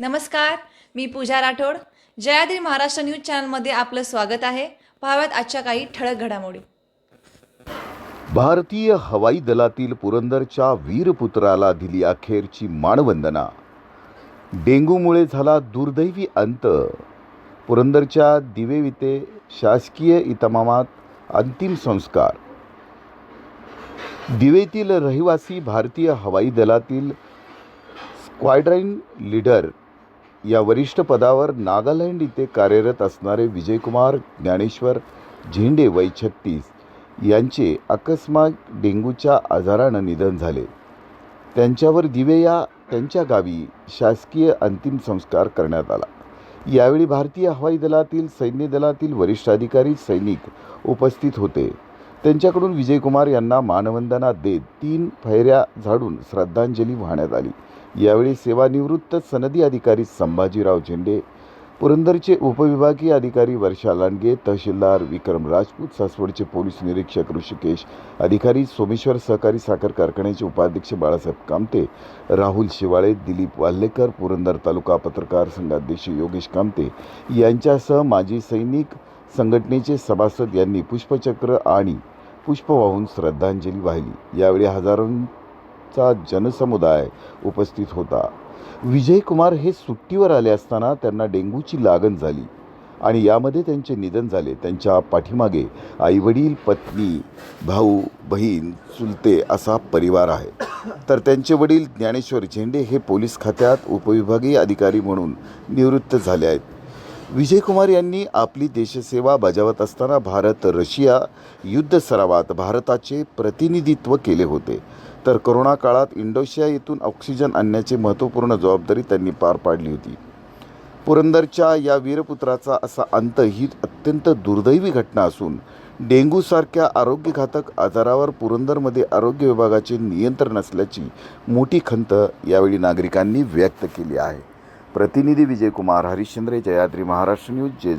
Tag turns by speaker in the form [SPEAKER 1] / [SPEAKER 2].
[SPEAKER 1] नमस्कार मी पूजा राठोड. जयाद्री महाराष्ट्र न्यूज चॅनलमध्ये आपलं स्वागत आहे. पाहाव्यात आजच्या काही ठळक घडामोडी.
[SPEAKER 2] भारतीय हवाई दलातील पुरंदरच्या वीरपुत्राला दिली अखेरची मानवंदना. डेंग्यूमुळे झाला दुर्दैवी अंत. पुरंदरच्या दिवेविते शासकीय इतमामात अंतिम संस्कार. दिवेतील रहिवासी भारतीय हवाई दलातील स्क्वाड्रन लीडर या वरिष्ठ पदावर नागालँड इथे कार्यरत असणारे विजयकुमार ज्ञानेश्वर झेंडे वय छत्तीस यांचे अकस्मात डेंग्यूच्या आजारानं निधन झाले. त्यांच्यावर दिवे या त्यांच्या गावी शासकीय अंतिम संस्कार करण्यात आला. यावेळी भारतीय हवाई दलातील सैन्य दलातील वरिष्ठ अधिकारी सैनिक उपस्थित होते. त्यांच्याकडून विजयकुमार यांना मानवंदना देत तीन फैऱ्या झाडून श्रद्धांजली वाहण्यात आली. यावेळी सेवानिवृत्त सनदी अधिकारी संभाजीराव झेंडे पुरंदरचे उपविभागीय अधिकारी वर्षा लांडगे तहसीलदार विक्रम राजपूत सासवडचे पोलीस निरीक्षक ऋषिकेश अधिकारी सोमेश्वर सहकारी साखर कारखान्याचे उपाध्यक्ष बाळासाहेब कामते राहुल शिवाळे दिलीप वाल्हेकर पुरंदर तालुका पत्रकार संघाध्यक्ष योगेश कामते यांच्यासह माजी सैनिक संघटनेचे सभासद यांनी पुष्पचक्र आणि पुष्प वाहून श्रद्धांजली वाहिली. यावेळी चा जनसमुदाय उपस्थित होता. विजय कुमार हे सुट्टीवर आले असताना त्यांना डेंग्यूची लागण झाली आणि यामध्ये त्यांचे निधन झाले. त्यांच्या पाठीमागे आईवडील पत्नी भाऊ बहीण चुलते असा परिवार आहे. तर त्यांचे वडील ज्ञानेश्वर झेंडे हे पोलीस खात्यात उपविभागीय अधिकारी म्हणून निवृत्त झाले आहेत. विजयकुमार यांनी आपली देशसेवा बजावत असताना भारत रशिया युद्ध सरावात भारताचे प्रतिनिधित्व केले होते. तर करोना काळात इंडोशिया येथून ऑक्सिजन आणण्याची महत्त्वपूर्ण जबाबदारी त्यांनी पार पाडली होती. पुरंदरच्या या वीरपुत्राचा असा अंत ही अत्यंत दुर्दैवी घटना असून डेंग्यूसारख्या आरोग्यघातक आजारावर पुरंदरमध्ये आरोग्य विभागाचे नियंत्रण असल्याची मोठी खंत यावेळी नागरिकांनी व्यक्त केली आहे. प्रतिनिधी विजयकुमार हरिश्चंद्र जयाद्री महाराष्ट्र न्यूज जेजू